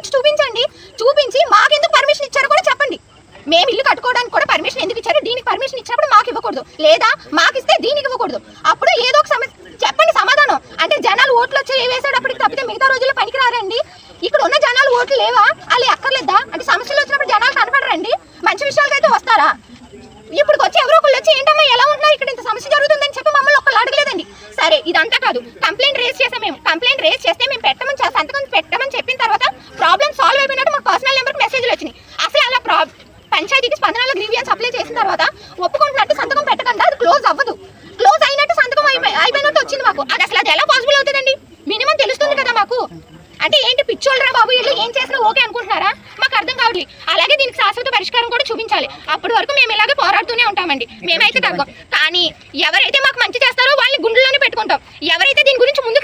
తీసుకొచ్చి చూపించండి. చూపించి మాకెందుకు పర్మిషన్ ఇచ్చారో కూడా చెప్పండి. మేము ఇల్లు కట్టుకోవడానికి కూడా పర్మిషన్ ఎందుకు ఇచ్చారు? దీనికి పర్మిషన్ ఇచ్చినప్పుడు మాకు ఇవ్వకూడదు. లేదా మాకు ఇస్తే దీనికి ఇవ్వకూడదు. అప్పుడు ఏదో ఒక సమస్య చెప్పండి సమాధానం. అంటే జనాలు ఓట్లు వచ్చి వేసేటప్పటికి తప్పితే మిగతా రోజుల్లో పనికి రారండి. ఇక్కడ ఉన్న జనాలు ఓట్లు లేవా? వాళ్ళు ఎక్కర్లేదా? అంటే సమస్యలు వచ్చినప్పుడు జనాలు కనపడరండి. మంచి విషయాలకైతే వస్తారా? ఇప్పుడు వచ్చి ఎవరో ఒకళ్ళు వచ్చి ఏంటమ్మా ఎలా ఉంటున్నారు ఇక్కడ ఇంత సమస్య జరుగుతుందని చెప్పి మమ్మల్ని ఒకళ్ళు అడగలేదండి. సరే ఇదంతా కాదు. కంప్లైంట్ రేస్ చేసాం మేము. కంప్లైంట్ రేస్ చేస్తే మేము పెట్టమని చే- సంతకం పెట్టమని పంచాయతీకి స్పందనలో గ్రీవియన్స్ అప్లై చేసిన తర్వాత ఒప్పుకుంటున్నట్టు సంతకం పెట్టకుండా అది క్లోజ్ అవ్వదు. క్లోజ్ అయినట్టు సంతకం అయిపోయి అయిపోయినట్టు వచ్చింది మాకు. అది అసలు అది ఎలా పాసిబుల్ అవుతుందండి? మినిమం తెలుస్తుంది కదా మాకు. అంటే ఏంటి పిచ్చోళ్ళరా బాబు వీళ్ళు? ఏం చేసినా ఓకే అనుకుంటున్నారా? మాకు అర్థం కావట్లేదు అలాగే దీనికి శాశ్వత పరిష్కారం కూడా చూపించాలి. అప్పటి వరకు మేము ఇలాగే పోరాడుతూనే ఉంటామండి. మేమైతే తగ్గం. కానీ ఎవరైతే మాకు మంచి చేస్తారో వాళ్ళని గుండెల్లోనే పెట్టుకుంటాం. ఎవరైతే దీని గురించి ముందు